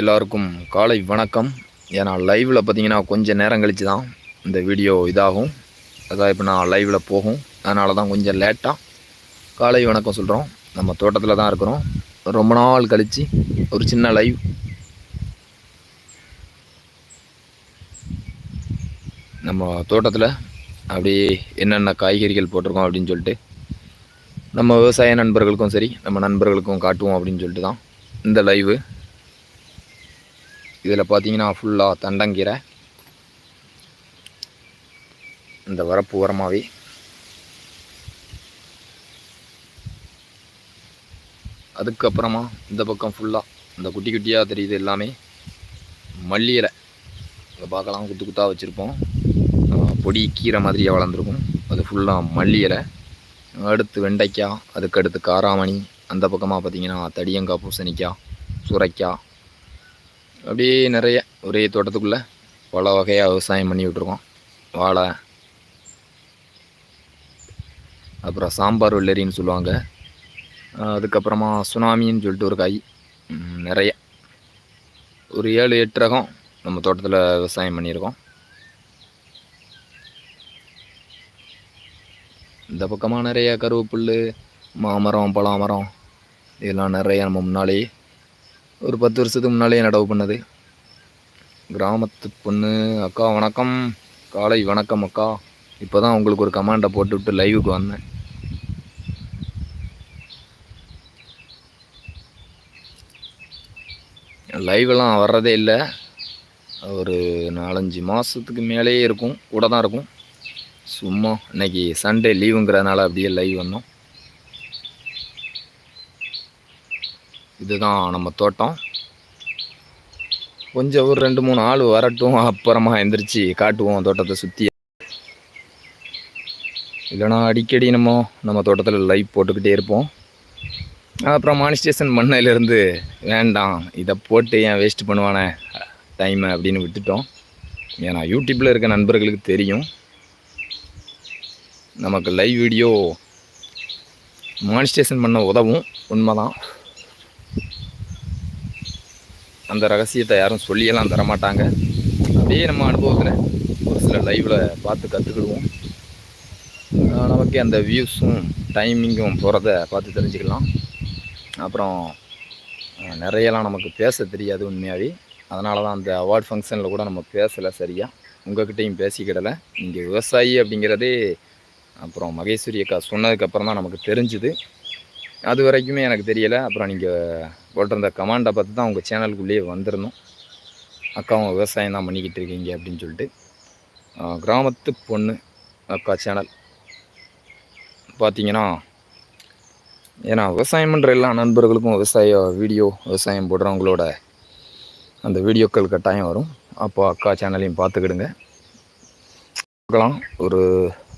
எல்லாருக்கும் காலை வணக்கம். ஏன்னா லைவில் பார்த்தீங்கன்னா கொஞ்சம் நேரம் கழித்து தான் இந்த வீடியோ இதாகும். அதான் இப்போ நான் லைவில் போகும். அதனால தான் கொஞ்சம் லேட்டாக காலை வணக்கம் சொல்கிறோம் நம்ம தோட்டத்தில் தான் இருக்கிறோம். ரொம்ப நாள் கழித்து ஒரு சின்ன லைவ் நம்ம தோட்டத்தில் அப்படியே என்னென்ன காய்கறிகள் போட்டிருக்கோம் அப்படின்னு சொல்லிட்டு நம்ம விவசாய நண்பர்களுக்கும் சரி நம்ம நண்பர்களுக்கும் காட்டுவோம் அப்படின்னு சொல்லிட்டு தான் இந்த லைவு இதில் பார்த்தீங்கன்னா ஃபுல்லாக தண்டங்கீரை. இந்த வரப்பு உரமாகவே அதுக்கப்புறமா இந்த பக்கம் ஃபுல்லாக இந்த குட்டி குட்டியாக தெரியுது எல்லாமே மல்லி இலை இங்கே பார்க்கலாம் குத்து குத்தாக வச்சுருப்போம். பொடி கீரை மாதிரியே வளர்ந்துருக்கும். அது ஃபுல்லாக மல்லி இலை அடுத்து வெண்டைக்காய் அதுக்கு அடுத்து காராமணி. அந்த பக்கமாக பார்த்தீங்கன்னா தடியங்காய் பூசணிக்காய் சுரைக்காய் அப்படியே நிறைய ஒரே தோட்டத்துக்குள்ளே பல வகையாக விவசாயம் பண்ணி விட்ருக்கோம் வாழை அப்புறம் சாம்பார் வெள்ளரின்னு சொல்லுவாங்க. அதுக்கப்புறமா சுனாமின்னு சொல்லிட்டு ஒரு காய் நிறைய. ஒரு ஏழு எட்டு ரகம் நம்ம தோட்டத்தில் விவசாயம் பண்ணியிருக்கோம். இந்த பக்கமாக நிறைய கருவேப்புல் மாமரம் பலாமரம் இதெல்லாம் நிறைய நம்ம முன்னாலேயே ஒரு பத்து வருஷத்துக்கு முன்னாலே நடவு பண்ணது? கிராமத்து பொண்ணு அக்கா வணக்கம். காலை வணக்கம் அக்கா. இப்போ தான் உங்களுக்கு ஒரு கமாண்டை போட்டு விட்டு லைவுக்கு வந்தேன். லைவெல்லாம் வர்றதே இல்லை. ஒரு நாலஞ்சு மாதத்துக்கு மேலேயே இருக்கும். கூட தான் இருக்கும். சும்மா இன்றைக்கி சண்டே லீவுங்கிறதுனால அப்படியே லைவ் வந்தோம். இதுதான் நம்ம தோட்டம். கொஞ்சம் ஒரு ரெண்டு மூணு ஆள் வரட்டும் அப்புறமா எந்திரிச்சு காட்டுவோம் தோட்டத்தை சுற்றி இல்லைனா அடிக்கடி நம்ம நம்ம தோட்டத்தில் லைவ் போட்டுக்கிட்டே இருப்போம். அப்புறம் மானிஸ்டேஷன் பண்ணையிலேருந்து வேண்டாம் இதை போட்டு ஏன் வேஸ்ட் பண்ணுவானே? டைமை அப்படின்னு விட்டுட்டோம். ஏன்னா யூடியூப்பில் இருக்க நண்பர்களுக்கு தெரியும். நமக்கு லைவ் வீடியோ மானிஸ்டேஷன் பண்ண உதவும். உண்மைதான். அந்த ரகசியத்தை யாரும் சொல்லியெல்லாம் தரமாட்டாங்க. அப்படியே நம்ம அனுபவத்தில் ஒரு சில லைவில் பார்த்து கற்றுக்கிடுவோம் நமக்கு அந்த வியூஸும் டைமிங்கும் போகிறத பார்த்து தெரிஞ்சுக்கலாம். அப்புறம் நிறையலாம் நமக்கு பேச தெரியாது உண்மையாகவே அதனால தான் அந்த அவார்ட் ஃபங்க்ஷனில் கூட நம்ம பேசலை சரியாக உங்கள்கிட்டையும் பேசிக்கிடலை. இங்கே விவசாயி அப்படிங்கிறதே அப்புறம் மகேஸ்வரி அக்கா சொன்னதுக்கப்புறம் தான் நமக்கு தெரிஞ்சுது. அது வரைக்குமே எனக்கு தெரியலை. அப்புறம் நீங்கள் போட்டிருந்த கமாண்டை பார்த்து தான் உங்கள் சேனலுக்குள்ளேயே வந்திருந்தோம். அக்காவும் விவசாயம் தான் பண்ணிக்கிட்டு இருக்கீங்க அப்படின்னு சொல்லிட்டு. கிராமத்து பொண்ணு அக்கா சேனல் பார்த்தீங்கன்னா ஏன்னா விவசாயம் பண்ணுற எல்லா நண்பர்களுக்கும் விவசாய வீடியோ விவசாயம் போடுறவங்களோட அந்த வீடியோக்கள் கட்டாயம் வரும். அப்போ அக்கா சேனலையும் பார்த்துக்கிடுங்க. பார்க்கலாம். ஒரு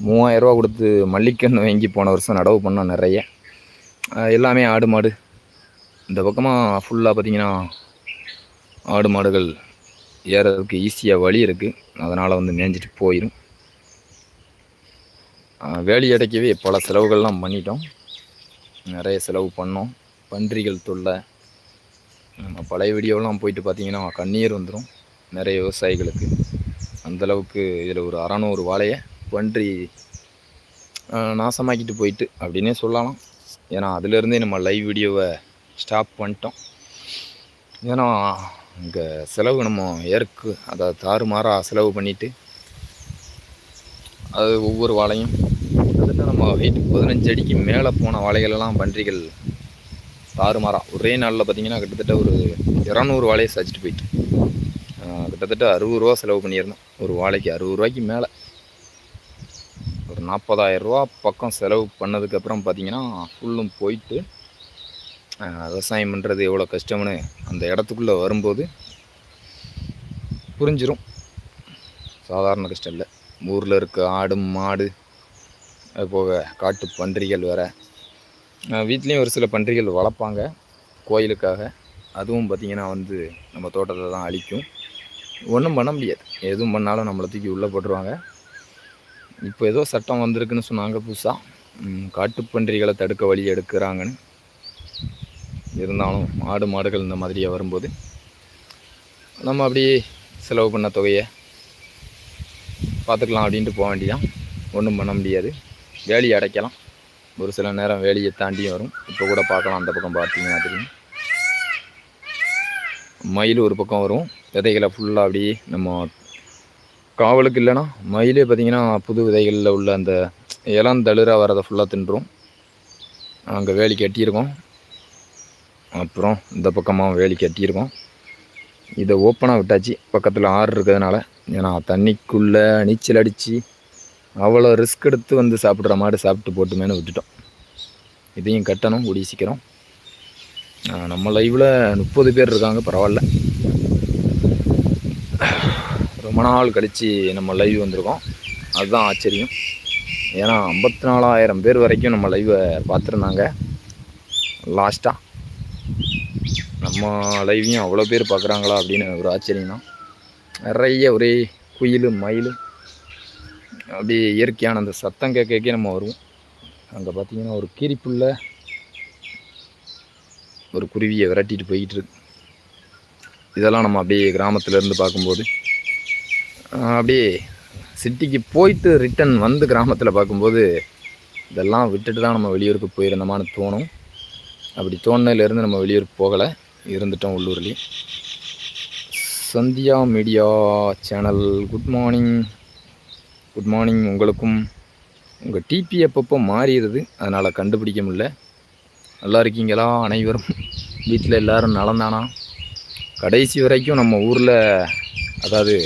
மூவாயிரரூவா கொடுத்து மல்லிக்கன்று வாங்கி போன வருஷம் நடவு பண்ணோம் நிறைய. எல்லாமே ஆடு மாடு. இந்த பக்கமாக ஃபுல்லாக பார்த்திங்கன்னா ஆடு மாடுகள் ஏறதுக்கு ஈஸியாக வழி இருக்குது அதனால் வந்து மேய்ஞ்சிட்டு போயிடும் வேலி அடைக்கவே பல செலவுகள்லாம் பண்ணிட்டோம். நிறைய செலவு பண்ணோம். பன்றிகள் தொல்லை. நம்ம பழைய வீடியோலாம் போயிட்டு பார்த்திங்கன்னா கண்ணீர் வந்துடும் நிறைய விவசாயிகளுக்கு. அந்தளவுக்கு இதில் ஒரு அறநூறு வாழையை பன்றி நாசமாக்கிட்டு போயிட்டு அப்படின்னே சொல்லலாம். ஏன்னா அதுலேருந்தே நம்ம லைவ் வீடியோவை ஸ்டாப் பண்ணிட்டோம். ஏன்னா இங்கே செலவு நம்ம ஏற்கு அதை தாறுமாறாக செலவு பண்ணிவிட்டு அது ஒவ்வொரு வாழையும் கிட்டத்தட்ட நம்ம வெயிட் பதினஞ்சு அடிக்கு மேலே போன வாழைகளெல்லாம் பன்றிகள் தாறுமாறாக ஒரே நாளில் பார்த்தீங்கன்னா கிட்டத்தட்ட ஒரு இரநூறு வாழையை சச்சிட்டு போயிட்டு கிட்டத்தட்ட அறுபது ரூபா செலவு பண்ணியிருந்தோம். ஒரு வாழைக்கு அறுபது ரூபாய்க்கு மேலே. ஒரு நாற்பதாயிரம் ரூபா பக்கம் செலவு பண்ணதுக்கப்புறம் பார்த்திங்கன்னா ஃபுல்லும் போயிட்டு விவசாயம் பண்ணுறது எவ்வளோ கஷ்டம்னு அந்த இடத்துக்குள்ளே வரும்போது புரிஞ்சிடும் சாதாரண கஷ்டம் இல்லை. ஊரில் இருக்க ஆடு மாடு அது போக காட்டு பன்றிகள் வேறு. வீட்லேயும் ஒரு சில பன்றிகள் வளர்ப்பாங்க கோயிலுக்காக. அதுவும் பார்த்திங்கன்னா வந்து நம்ம தோட்டத்தை தான் அழிக்கும். ஒன்றும் பண்ண முடியாது. எதுவும் பண்ணாலும் நம்மளை தூக்கி உள்ளே போட்டுருவாங்க. இப்போ ஏதோ சட்டம் வந்திருக்குன்னு சொன்னாங்க புதுசாக காட்டுப்பன்றிகளை தடுக்க வழி எடுக்கிறாங்கன்னு. இருந்தாலும் ஆடு மாடுகள் இந்த மாதிரியே வரும்போது நம்ம அப்படியே செலவு பண்ண தொகையை பார்த்துக்கலாம் அப்படின்ட்டு போக வேண்டியதான் ஒன்றும் பண்ண முடியாது. வேலியை அடைக்கலாம். ஒரு சில நேரம் வேலியை தாண்டியும் வரும். இப்போ கூட பார்க்கலாம் அந்த பக்கம் பார்த்தீங்கன்னா தெரியும். மயில் ஒரு பக்கம் வரும். விதைகளை ஃபுல்லாக அப்படியே நம்ம காவலுக்கு இல்லைன்னா மயிலே பார்த்திங்கன்னா புது விதைகளில் உள்ள அந்த இளந்தளிராக வரதை ஃபுல்லாக தின்றும். அங்கே வேலி கட்டியிருக்கோம். அப்புறம் இந்த பக்கமாக வேலி கட்டியிருக்கோம். இதை ஓப்பனாக விட்டாச்சு. பக்கத்தில் ஆறு இருக்கிறதுனால ஏன்னா தண்ணிக்குள்ளே நீச்சல் அடித்து அவ்வளோ ரிஸ்க் எடுத்து வந்து சாப்பிட்ற மாதிரி சாப்பிட்டு போட்டுமேனு விட்டுட்டோம். இதையும் கட்டணும் கூடிய சீக்கிரம். நம்ம லைவில் முப்பது பேர் இருக்காங்க பரவாயில்ல. ரொம்ப நாள் கழித்து நம்ம லைவ் வந்திருக்கோம். அதுதான் ஆச்சரியம். ஏன்னா ஐம்பத்தி நாலாயிரம் பேர் வரைக்கும் நம்ம லைவை பார்த்துருந்தாங்க. லாஸ்ட்டாக நம்ம லைவையும் அவ்வளோ பேர் பார்க்குறாங்களா அப்படின்னு ஒரு ஆச்சரியம் தான் நிறைய ஒரே குயில் மயில். அப்படியே இயற்கையான அந்த சத்தம் கேட்க நம்ம வருவோம். அங்கே பார்த்தீங்கன்னா ஒரு கீரிப்புள்ள ஒரு குருவியை விரட்டிட்டு போய்கிட்டு இருக்கு. இதெல்லாம் நம்ம அப்படியே கிராமத்துலேருந்து பார்க்கும்போது அப்படியே சிட்டிக்கு போயிட்டு ரிட்டன் வந்து கிராமத்தில் பார்க்கும்போது இதெல்லாம் விட்டுட்டு தான் நம்ம வெளியூருக்கு போயிருந்தோமான்னு தோணும். அப்படி தோணுனதுலேருந்து நம்ம வெளியூருக்கு போகலை. இருந்துட்டோம் உள்ளூர்லேயே. Sandhya media channel good morning good morning உங்களுக்கும். உங்கள் டிபி அப்பப்போ மாறிடுது அதனால் கண்டுபிடிக்க முடியல. நல்லா இருக்கீங்களா அனைவரும்? வீட்டில் எல்லாரும் நலந்தானா? கடைசி வரைக்கும் நம்ம ஊரில் அதாவது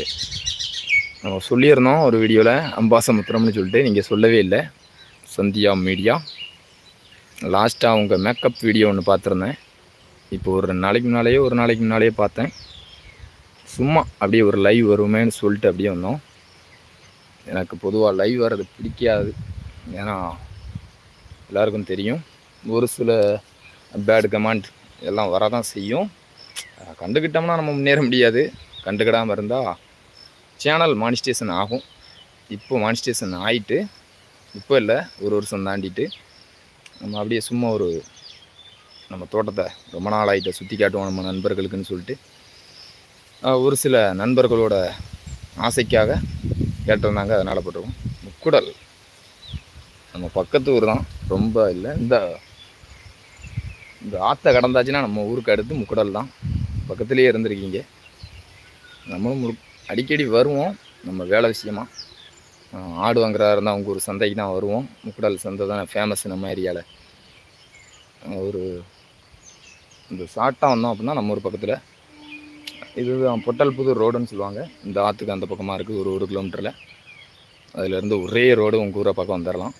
நம்ம சொல்லியிருந்தோம் ஒரு வீடியோவில் அம்பாசமுத்திரம்னு சொல்லிட்டு நீங்கள் சொல்லவே இல்லை. சந்தியா மீடியா. லாஸ்ட்டாக உங்கள் மேக்கப் வீடியோ ஒன்று பார்த்துருந்தேன். இப்போ ஒரு ரெண்டு நாளைக்கு முன்னாலேயே ஒரு நாளைக்கு முன்னாலேயே பார்த்தேன். சும்மா அப்படியே ஒரு லைவ் வருமேன்னு சொல்லிட்டு அப்படியே வந்தோம். எனக்கு பொதுவாக லைவ் வர்றது பிடிக்காது. ஏன்னா எல்லாருக்கும் தெரியும். ஒரு சில பேட் கமெண்ட் எல்லாம் வரதான் செய்யும். கண்டுக்கிட்டோம்னா நம்ம முன்னேற முடியாது. கண்டுக்கிடாமல் இருந்தால் சேனல் மானிஸ்டேஷன் ஆகும். இப்போ மானிஸ்டேஷன் ஆகிட்டு இப்போ இல்லை ஒரு வருஷம் தாண்டிட்டு நம்ம அப்படியே சும்மா ஒரு நம்ம தோட்டத்தை ரொம்ப நாள் ஆகிட்ட சுற்றி காட்டுவோம் நம்ம நண்பர்களுக்குன்னு சொல்லிட்டு ஒரு சில நண்பர்களோட ஆசைக்காக கேட்டிருந்தாங்க அதனால் போட்டிருக்கோம். முக்குடல். நம்ம பக்கத்து ஊர் தான் ரொம்ப இல்லை இந்த இந்த ஆற்றை கடந்தாச்சுன்னா நம்ம ஊருக்கு அடுத்து முக்குடல் தான். பக்கத்துலேயே இருந்திருக்கீங்க. நம்மளும் முழு அடிக்கடி வருவோம். நம்ம வேலை விஷயமா. ஆடு வாங்குறதா இருந்தால் அவங்க ஒரு சந்தைக்கு தான் வருவோம். முக்குடல் சந்தை தான் ஃபேமஸ் நம்ம ஏரியாவில் ஒரு இந்த சாட்டாக வந்தோம் அப்படின்னா நம்ம ஊர் பக்கத்தில். இதுதான் புது ரோடுன்னு சொல்லுவாங்க. இந்த ஆற்றுக்கு அந்த பக்கமாக இருக்குது ஒரு ஒரு கிலோமீட்டரில். அதுலேருந்து ஒரே ரோடு உங்கள் ஊரை பக்கம் வந்துடலாம்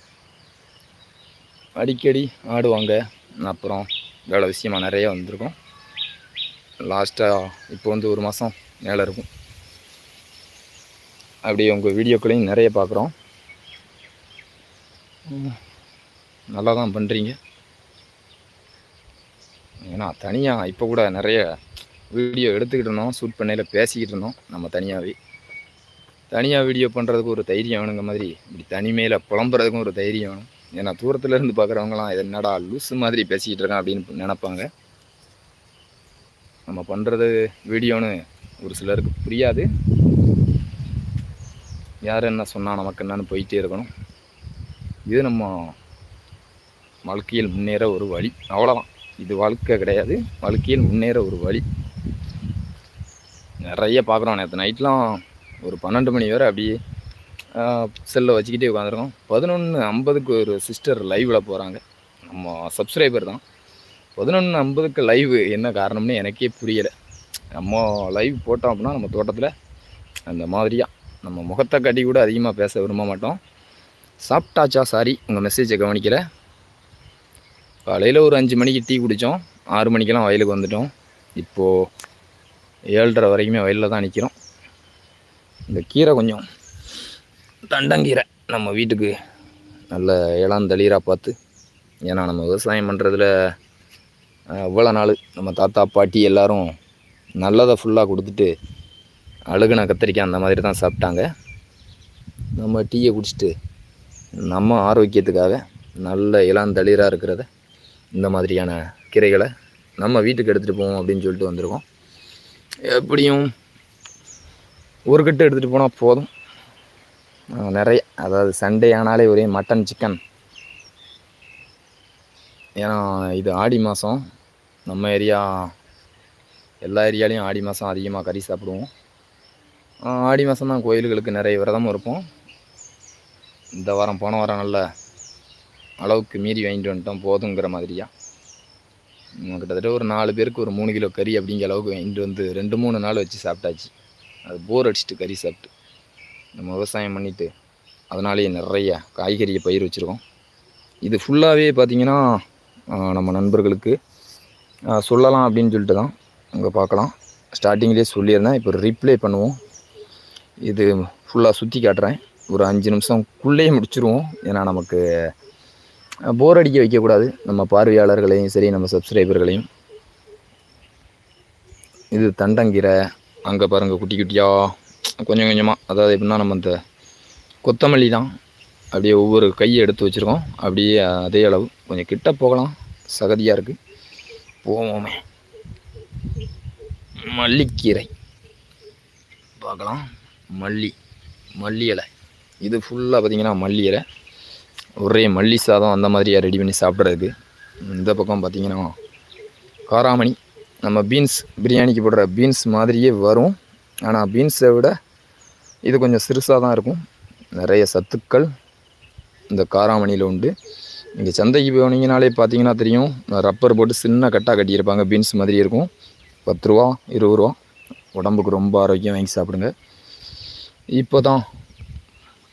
அடிக்கடி ஆடுவாங்க அப்புறம் வேலை விஷயமா நிறைய வந்திருக்கோம். லாஸ்ட்டாக இப்போ வந்து ஒரு மாதம் மேலே இருக்கும். அப்படி உங்கள் வீடியோக்களையும் நிறைய பார்க்குறோம். நல்லா தான் பண்ணுறீங்க ஏன்னா தனியாக இப்போ கூட நிறைய வீடியோ எடுத்துக்கிட்டு இருந்தோம் ஷூட் பண்ணையில் பேசிக்கிட்டு இருந்தோம் நம்ம தனியாகவே தனியாக வீடியோ பண்ணுறதுக்கு ஒரு தைரியம் வேணுங்க மாதிரி இப்படி தனிமையில் புலம்புறதுக்கும் ஒரு தைரியம் வேணும். ஏன்னா தூரத்துலேருந்து பார்க்குறவங்களாம் இது என்னடா லூஸு மாதிரி பேசிக்கிட்டு இருக்கான் அப்படின்னு நினைப்பாங்க. நம்ம பண்ணுறது வீடியோன்னு ஒரு சிலருக்கு புரியாது. யார் என்ன சொன்னால் நமக்கு என்னன்னு போயிட்டே இருக்கணும். இது நம்ம வாழ்க்கையில் முன்னேற ஒரு வழி. அவ்வளோதான் இது வாழ்க்கை கிடையாது. வாழ்க்கையில் முன்னேற ஒரு வழி. நிறைய பார்க்குறோம் நேற்று நைட்லாம் ஒரு பன்னெண்டு மணி வரை அப்படியே செல்லை வச்சுக்கிட்டே உட்காந்துருக்கோம். பதினொன்று ஐம்பதுக்கு ஒரு சிஸ்டர் லைவில் போகிறாங்க நம்ம சப்ஸ்கிரைபர் தான். பதினொன்று ஐம்பதுக்கு லைவ் என்ன காரணம்னு எனக்கே புரியலை. நம்ம லைவ் போட்டோம் அப்படின்னா நம்ம தோட்டத்தில் அந்த மாதிரியாக நம்ம முகத்தை காட்டி கூட அதிகமாக பேச விரும்ப மாட்டோம். சாப்பிட்டாச்சா? சாரி உங்கள் மெசேஜை கவனிக்கல. காலையில் ஒரு அஞ்சு மணிக்கு டீ குடித்தோம் ஆறு மணிக்கெல்லாம் வயலுக்கு வந்துட்டோம். இப்போது ஏழரை வரைக்குமே வயலில் தான் நிற்கிறோம் இந்த கீரை கொஞ்சம் தண்டங்கீரை நம்ம வீட்டுக்கு நல்ல இளந்தளிராக பார்த்து. ஏன்னா நம்ம விவசாயம் பண்ணுறதுல இவ்வளோ நாள் நம்ம தாத்தா பாட்டி எல்லோரும் நல்லதை ஃபுல்லாக கொடுத்துட்டு அழுகுன கத்திரிக்காய் அந்த மாதிரி தான் சாப்பிட்டாங்க. நம்ம டீயை குடிச்சிட்டு நம்ம ஆரோக்கியத்துக்காக நல்ல இளந்தளிராக இருக்கிறத இந்த மாதிரியான கீரைகளை நம்ம வீட்டுக்கு எடுத்துகிட்டு போவோம் அப்படின்னு சொல்லிட்டு வந்திருக்கோம். எப்படியும் ஒரு கட்டு எடுத்துகிட்டு போனால் போதும். நிறைய அதாவது சண்டே ஆனாலே ஒரே மட்டன் சிக்கன். ஏன்னா இது ஆடி மாதம் நம்ம ஏரியா எல்லா ஏரியாலையும் ஆடி மாதம் அதிகமாக கறி சாப்பிடுவோம். ஆடி மாதம் தான் கோயில்களுக்கு நிறைய விரதமும் இருப்போம். இந்த வாரம் போன வாரம் நல்ல அளவுக்கு மீறி வாங்கிட்டு வந்துட்டோம் போதுங்கிற மாதிரியா. கிட்டத்தட்ட ஒரு நாலு பேருக்கு ஒரு மூணு கிலோ கறி அப்படிங்கிற அளவுக்கு வாங்கிட்டு வந்து ரெண்டு மூணு நாள் வச்சு சாப்பிட்டாச்சு. அது போர் அடிச்சிட்டு கறி சாப்பிட்டு. நம்ம விவசாயம் பண்ணிவிட்டு அதனாலேயே நிறைய காய்கறியை பயிர் வச்சுருக்கோம். இது ஃபுல்லாகவே பார்த்திங்கன்னா நம்ம நண்பர்களுக்கு சொல்லலாம் அப்படின்னு சொல்லிட்டு தான் அங்கே பார்க்கலாம். ஸ்டார்டிங்லேயே சொல்லியிருந்தேன் இப்போ ரிப்ளை பண்ணுவோம். இது ஃபுல்லாக சுற்றி காட்டுறேன். ஒரு அஞ்சு நிமிஷம்குள்ளேயே முடிச்சிருவோம். ஏன்னா நமக்கு போர் அடிக்க வைக்கக்கூடாது. நம்ம பார்வையாளர்களையும் சரி நம்ம சப்ஸ்கிரைபர்களையும் இது தண்டங்கீரை அங்கே பாருங்கள் குட்டி குட்டியாக கொஞ்சம் கொஞ்சமாக அதாவது எப்படின்னா நம்ம இந்த கொத்தமல்லி தான். அப்படியே ஒவ்வொரு கையை எடுத்து வச்சுருக்கோம். அப்படியே அதே அளவு. கொஞ்சம் கிட்ட போகலாம். சகதியாக இருக்குது போவோமே. மல்லிக்கீரை. பார்க்கலாம். மல்லி மல்லி இலை. இது ஃபுல்லாக பார்த்தீங்கன்னா மல்லி இலை. ஒரே மல்லி சாதம் அந்த மாதிரியாக ரெடி பண்ணி சாப்பிட்றதுக்கு. இந்த பக்கம் பார்த்திங்கன்னா காராமணி. நம்ம பீன்ஸ் பிரியாணிக்கு போடுற பீன்ஸ் மாதிரியே வரும். ஆனால் பீன்ஸை விட இது கொஞ்சம் சிறுசாக தான் இருக்கும். நிறைய சத்துக்கள் இந்த காராமணியில் உண்டு. இங்கே சந்தைக்கு போனீங்கனாலே பார்த்தீங்கன்னா தெரியும் ரப்பர் போட்டு சின்ன கட்டாக கட்டியிருப்பாங்க. பீன்ஸ் மாதிரி இருக்கும். பத்து ரூபா இருபது ரூபா. உடம்புக்கு ரொம்ப ஆரோக்கியம். வாங்கி சாப்பிடுங்க. இப்போ தான்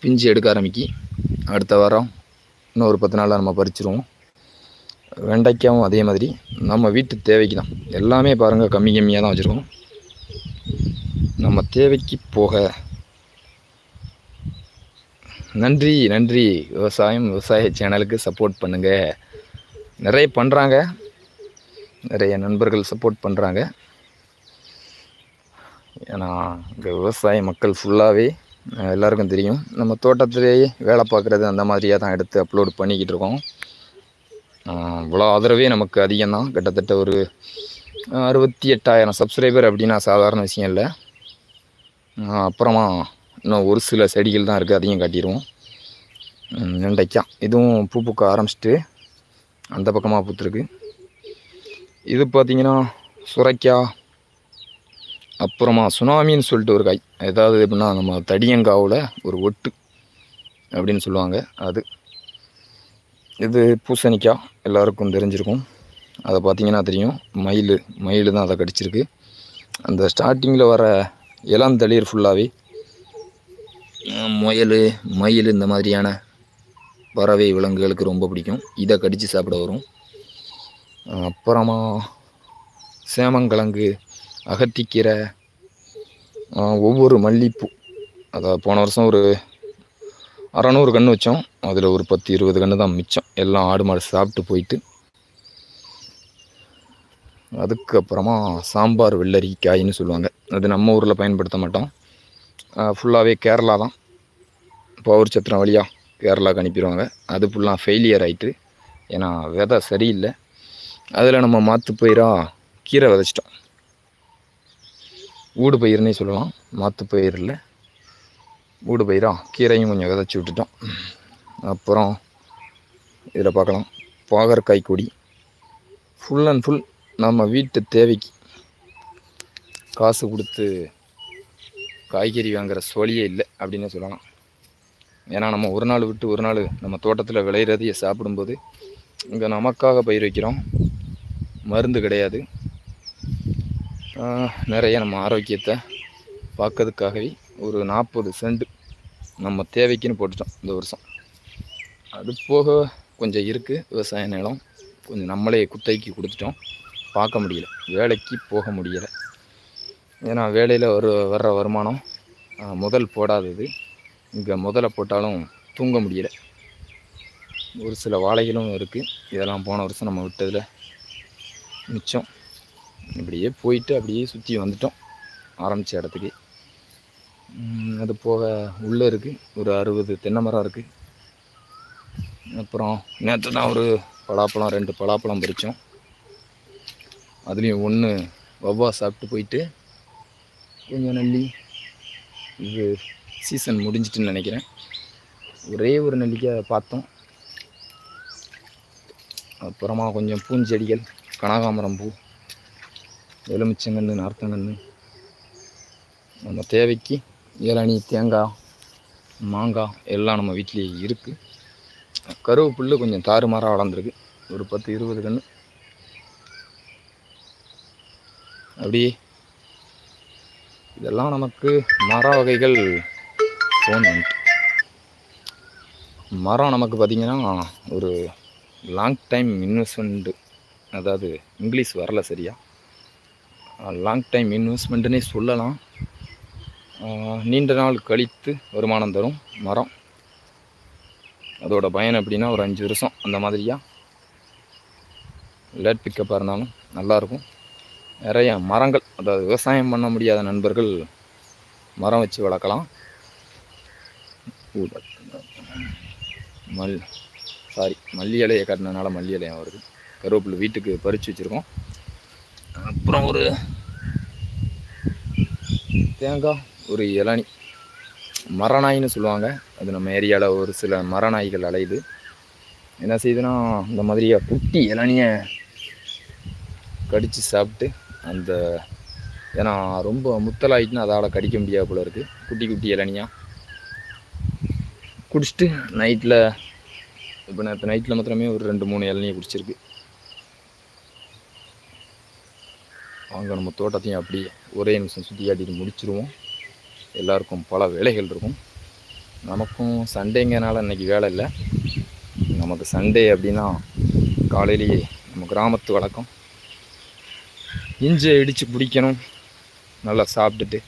பிஞ்சு எடுக்க ஆரம்பிக்கி. அடுத்த வாரம் இன்னும் ஒரு பத்து நாளில் நம்ம பறிச்சிருவோம். வெண்டைக்காவும் அதே மாதிரி நம்ம வீட்டு தேவைக்கு தான் எல்லாமே பாருங்கள் கம்மி கம்மியாக தான் வச்சுருக்கோம். நம்ம தேவைக்கு போக. நன்றி நன்றி. விவசாயம் விவசாய சேனலுக்கு சப்போர்ட் பண்ணுங்கள் நிறைய பண்ணுறாங்க நிறைய நண்பர்கள் சப்போர்ட் பண்ணுறாங்க ஏன்னா இங்கே விவசாய மக்கள் ஃபுல்லாகவே எல்லாருக்கும் தெரியும். நம்ம தோட்டத்திலேயே வேலை பார்க்குறது அந்த மாதிரியாக தான் எடுத்து அப்லோடு பண்ணிக்கிட்டு இருக்கோம். இவ்வளோ ஆதரவே நமக்கு அதிகம்தான் கிட்டத்தட்ட ஒரு அறுபத்தி எட்டாயிரம் சப்ஸ்கிரைபர் அப்படின்னா சாதாரண விஷயம் இல்லை. அப்புறமா இன்னும் ஒரு சில செடிகள் தான் இருக்குது அதையும் காட்டிடுவோம். வெண்டைக்காய். இதுவும் பூ பூக்க ஆரம்பிச்சிட்டு அந்த பக்கமாக பூத்துருக்கு. இது பார்த்தீங்கன்னா சுரைக்காய் அப்புறமா சுனாமின்னு சொல்லிட்டு ஒரு காய் ஏதாவது எப்படின்னா நம்ம தடியங்காவில் ஒரு ஒட்டு அப்படின்னு சொல்லுவாங்க. அது. இது பூசணிக்காய் எல்லாருக்கும் தெரிஞ்சிருக்கும். அதை பார்த்தீங்கன்னா தெரியும். மயில் மயில் தான் அதை கடிச்சிருக்கு. அந்த ஸ்டார்டிங்கில் வர இளந்தளிர் ஃபுல்லாகவே முயல் மயில் இந்த மாதிரியான பறவை விலங்குகளுக்கு ரொம்ப பிடிக்கும். இதை கடித்து சாப்பிட வரும். அப்புறமா சேமங்கிழங்கு அகத்திக்கீரை ஒவ்வொரு மல்லிப்பூ. அதாவது போன வருஷம் ஒரு அறநூறு கன்று வச்சோம். அதில் ஒரு பத்து இருபது கன்று தான் மிச்சம். எல்லாம் ஆடு மாடு சாப்பிட்டு போயிட்டு அதுக்கப்புறமா சாம்பார் வெள்ளரி காயின்னு சொல்லுவாங்க. அது நம்ம ஊரில் பயன்படுத்த மாட்டோம். ஃபுல்லாகவே கேரளா தான். பவர் சத்திரம் வழியாக கேரளாவுக்கு அனுப்பிடுவாங்க. அது ஃபுல்லாக ஃபெயிலியர் ஆயிட்டு ஏன்னா விதை சரியில்லை. அதில் நம்ம மாற்று பயிராக கீரை விதைச்சிட்டோம். ஊடு பயிர்னே சொல்லலாம். மாற்று பயிரில் ஊடு பயிராக கீரையும் கொஞ்சம் விதைச்சி விட்டுட்டோம். அப்புறம் இதில் பார்க்கலாம். பாகற்காய் கொடி. ஃபுல் அண்ட் ஃபுல் நம்ம வீட்டு தேவைக்கு காசு கொடுத்து காய்கறி வாங்குகிற சொலியே இல்லை அப்படின்னு சொல்லலாம். ஏன்னா நம்ம ஒரு நாள் விட்டு ஒரு நாள் நம்ம தோட்டத்தில் விளையிறதையே சாப்பிடும்போது இங்கே நமக்காக பயிர் வைக்கிறோம். மருந்து கிடையாது. நிறைய நம்ம ஆரோக்கியத்தை பார்க்கறதுக்காகவே ஒரு நாற்பது சென்ட் நம்ம தேவைக்குன்னு போட்டுட்டோம் இந்த வருஷம். அது போக கொஞ்சம் இருக்குது விவசாய நிலம். கொஞ்சம் நம்மளே குத்தகைக்கு கொடுத்துட்டோம். பார்க்க முடியல. வேலைக்கு போக முடியலை. ஏன்னா வேலையில் ஒரு வர்ற வருமானம் முதல் போடாதது. இங்கே முதல்ல போட்டாலும் தூங்க முடியல. ஒரு சில வாழைகளும் இருக்குது இதெல்லாம் போன வருஷம் நம்ம விட்டதில் மிச்சம். இப்படியே போயிட்டு அப்படியே சுற்றி வந்துட்டோம். ஆரம்பித்த இடத்துக்கு. அது போக உள்ளே இருக்குது ஒரு அறுபது தென்னை மரம் இருக்குது அப்புறம் நேற்று தான் ஒரு பலாப்பழம் ரெண்டு பலாப்பழம் பறித்தோம் அதுலேயும் ஒன்று வவ்வா சாப்பிட்டு போயிட்டு கொஞ்சம் நல்லி. இது சீசன் முடிஞ்சிட்டுன்னு நினைக்கிறேன். ஒரே ஒரு நெல்லிக்காய் பார்த்தோம். அப்புறமா கொஞ்சம் பூஞ்செடிகள் கனகாமரம் பூ. எலுமிச்சங்கன்று நார்த்தங்கன்று. நம்ம தேவைக்கு இளநி தேங்காய் மாங்காய் எல்லாம் நம்ம வீட்லேயே இருக்குது கருவேப்புல்லு கொஞ்சம் தாறுமாறாக வளர்ந்துருக்கு. ஒரு பத்து இருபது கன்று. அப்படியே இதெல்லாம் நமக்கு மர வகைகள் தோணும் மரம் நமக்கு பார்த்திங்கன்னா ஒரு லாங் டைம் இன்வெஸ்ட்மெண்ட்டு அதாவது இங்கிலீஷ் வரல சரியா. லாங் டைம் இன்வெஸ்ட்மெண்ட்டுனே சொல்லலாம். நீண்ட நாள் கழித்து வருமானம் தரும் மரம். அதோட பயன் அப்படின்னா ஒரு அஞ்சு வருஷம் அந்த மாதிரியா? லேட் பிக்கப்பாக இருந்தாலும் நல்லாயிருக்கும் நிறைய மரங்கள் அதாவது விவசாயம் பண்ண முடியாத நண்பர்கள் மரம் வச்சு வளர்க்கலாம். மல் சாரி மல்லி இலையை கட்டினனால மல்லி இலையம் வருது. கருவேப்பிலை வீட்டுக்கு பறித்து வச்சுருக்கோம். அப்புறம் ஒரு தேங்காய் ஒரு இளநி. மரநாயின்னு சொல்லுவாங்க. அது நம்ம ஏரியாவில் ஒரு சில மரநாய்கள் அலையுது. என்ன செய்யுதுன்னா இந்த மாதிரியா குட்டி இளநியை கடித்து சாப்பிட்டு அந்த ஏன்னா ரொம்ப முத்தலாயிட்டுனா அதால் கடிக்க முடியாது போல இருக்குது குட்டி குட்டி இளநியாக குடிச்சிட்டு நைட்டில் இப்போ நேற்று நைட்டில் மாத்திரமே ஒரு ரெண்டு மூணு இளநியை குடிச்சிருக்கு. வாங்க நம்ம தோட்டத்தையும் அப்படியே ஒரே நிமிஷம் சுற்றி காட்டிட்டு முடிச்சிருவோம். எல்லாருக்கும் பல வேலைகள் இருக்கும். நமக்கும் சண்டேங்கிறனால இன்றைக்கி வேலை இல்லை. நமக்கு சண்டே அப்படின்னா காலையிலேயே நம்ம கிராமத்து வழக்கம். இஞ்சி இடித்து பிடிக்கணும். நல்லா சாப்பிட்டுட்டு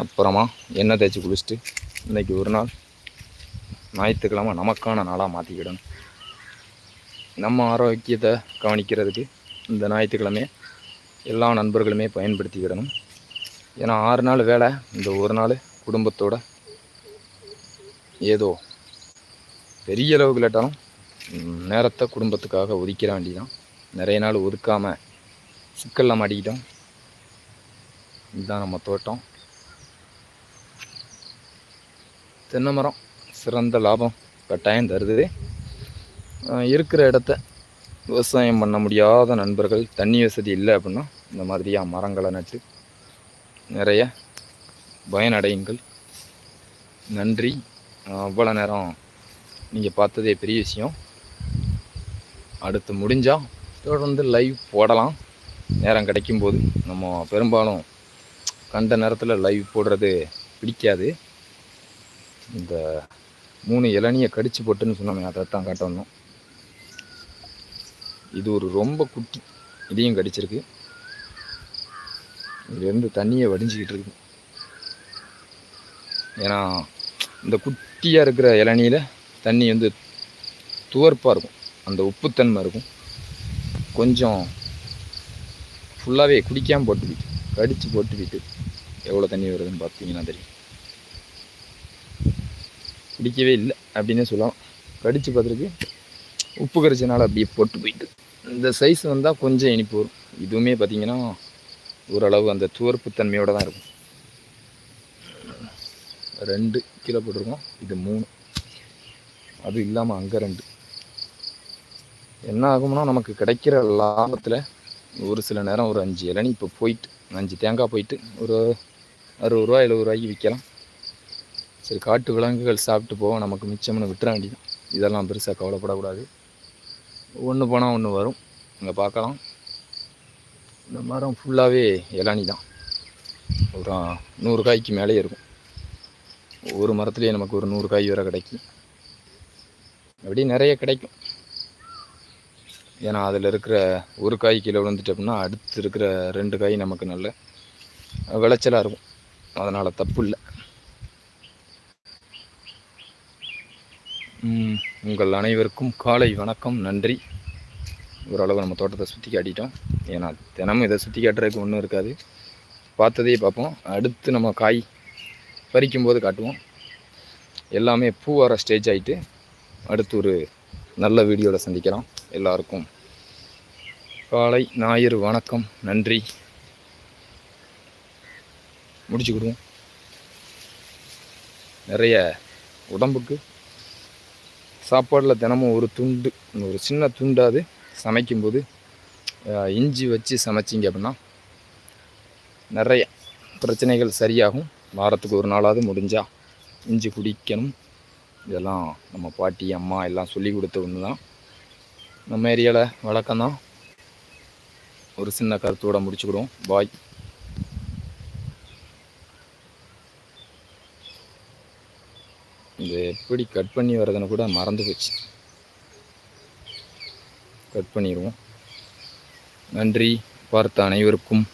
அப்புறமா எண்ணெய் தேய்ச்சி குளிச்சுட்டு இன்னைக்கு ஒரு நாள் ஞாயிற்றுக்கிழமை நமக்கான நாளாக மாற்றிக்கிடணும் நம்ம ஆரோக்கியத்தை கவனிக்கிறதுக்கு இந்த ஞாயிற்றுக்கிழமையை எல்லா நண்பர்களுமே பயன்படுத்திக்கிடணும் ஏன்னா ஆறு நாள் வேலை இந்த ஒரு நாள் குடும்பத்தோட ஏதோ பெரிய அளவுக்கு இல்லாட்டாலும் நேரத்தை குடும்பத்துக்காக ஒதுக்கிற வேண்டிதான் நிறைய நாள் ஒதுக்காமல் சிக்கலில் மாட்டிக்கிட்டோம் இதுதான் நம்ம தோட்டம். தென்னை மரம் சிறந்த லாபம் கட்டாயம் தருது. இருக்கிற இடத்த விவசாயம் பண்ண முடியாத நண்பர்கள் தண்ணி வசதி இல்லை அப்படின்னா இந்த மாதிரியாக மரங்களை நட்டு நிறைய பயனடையுங்கள். நன்றி. அவ்வளோ நேரம் நீங்கள் பார்த்ததே பெரிய விஷயம். அடுத்து முடிஞ்சால் தொடர்ந்து லைவ் போடலாம். நேரம் கிடைக்கும்போது நம்ம பெரும்பாலும் கண்ட நேரத்தில் லைவ் போடுறது பிடிக்காது. இந்த மூணு இளநியை கடிச்சு போட்டுன்னு சொன்னோமே அதை தான் காட்ட வந்தோம். இது ஒரு ரொம்ப குட்டி இதையும் கடிச்சிருக்கு. இதுலேருந்து தண்ணியை வடிஞ்சிக்கிட்டு இருக்கு. ஏன்னா இந்த குட்டியாக இருக்கிற இளநியில் தண்ணி வந்து துவர்ப்பாக இருக்கும். அந்த உப்புத்தன்மை இருக்கும். கொஞ்சம் ஃபுல்லாகவே குடிக்காமல் போட்டு விட்டு கடிச்சு போட்டு விட்டு எவ்வளோ தண்ணி வருதுன்னு பார்த்தீங்கன்னா தெரியும். குடிக்கவே இல்லை அப்படின்னே சொல்லலாம். கடித்து பார்த்துருக்கு உப்பு கரிச்சனால அப்படியே போட்டு போயிட்டு இந்த சைஸ் வந்தால் கொஞ்சம் இனிப்பு வரும். இதுவுமே பார்த்தீங்கன்னா ஓரளவு அந்த துவர்ப்பு தன்மையோடு தான் இருக்கும். ரெண்டு கிலோ போட்டிருக்கோம். இது மூணு. அது இல்லாமல் அங்கே ரெண்டு. என்ன ஆகும்னா நமக்கு கிடைக்கிற லாபத்தில் ஒரு சில நேரம் ஒரு அஞ்சு இளநி இப்போ போயிட்டு அஞ்சு தேங்காய் போயிட்டு ஒரு அறுபது ரூபா எழுபது ரூபாய்க்கு விற்கலாம் சரி காட்டு விலங்குகள் சாப்பிட்டு போக நமக்கு மிச்சம்னு விட்டுற வேண்டியதான் இதெல்லாம் பெருசாக கவலைப்படக்கூடாது. ஒன்று போனால் ஒன்று வரும். இங்கே பார்க்கலாம். இந்த மரம் ஃபுல்லாகவே இளநி தான். ஒரு நூறு காய்க்கு மேலே இருக்கும். ஒரு மரத்துலேயே நமக்கு ஒரு நூறு காய் வரை கிடைக்கும். அப்படியே நிறைய கிடைக்கும். ஏன்னா அதில் இருக்கிற ஒரு காய் கீழே விழுந்துட்டு அப்படின்னா அடுத்து இருக்கிற ரெண்டு காய் நமக்கு நல்ல விளைச்சலாக இருக்கும். அதனால் தப்பு இல்லை. உங்கள் அனைவருக்கும் காலை வணக்கம். நன்றி. ஓரளவு நம்ம தோட்டத்தை சுற்றி காட்டிட்டோம். ஏன்னா தினமும் இதை சுற்றி காட்டுறதுக்கு ஒன்றும் இருக்காது. பார்த்ததே பார்ப்போம். அடுத்து நம்ம காய் பறிக்கும்போது காட்டுவோம். எல்லாமே பூ வர ஸ்டேஜ் ஆகிட்டு அடுத்து ஒரு நல்ல வீடியோவில் சந்திக்கிறோம் எல்லாருக்கும் காலை ஞாயிறு வணக்கம். நன்றி. முடிச்சுக்கிடுவோம் நிறைய உடம்புக்கு சாப்பாடில் தினமும் ஒரு துண்டு ஒரு சின்ன துண்டாவது சமைக்கும்போது இஞ்சி வச்சு சமைச்சிங்க அப்படின்னா நிறைய பிரச்சனைகள் சரியாகும். வாரத்துக்கு ஒரு நாளாவது முடிஞ்சால் இஞ்சி குடிக்கணும். இதெல்லாம் நம்ம பாட்டி அம்மா எல்லாம் சொல்லி கொடுத்த ஒன்று தான் நம்ம ஏரியாவில் வழக்கம்தான். ஒரு சின்ன கருத்தோடு முடிச்சுக்கிடுவோம். பாய். இது எப்படி கட் பண்ணி வர்றதுன்னு கூட மறந்து போச்சு. கட் பண்ணிடுவோம். நன்றி. பார்த்த அனைவருக்கும்.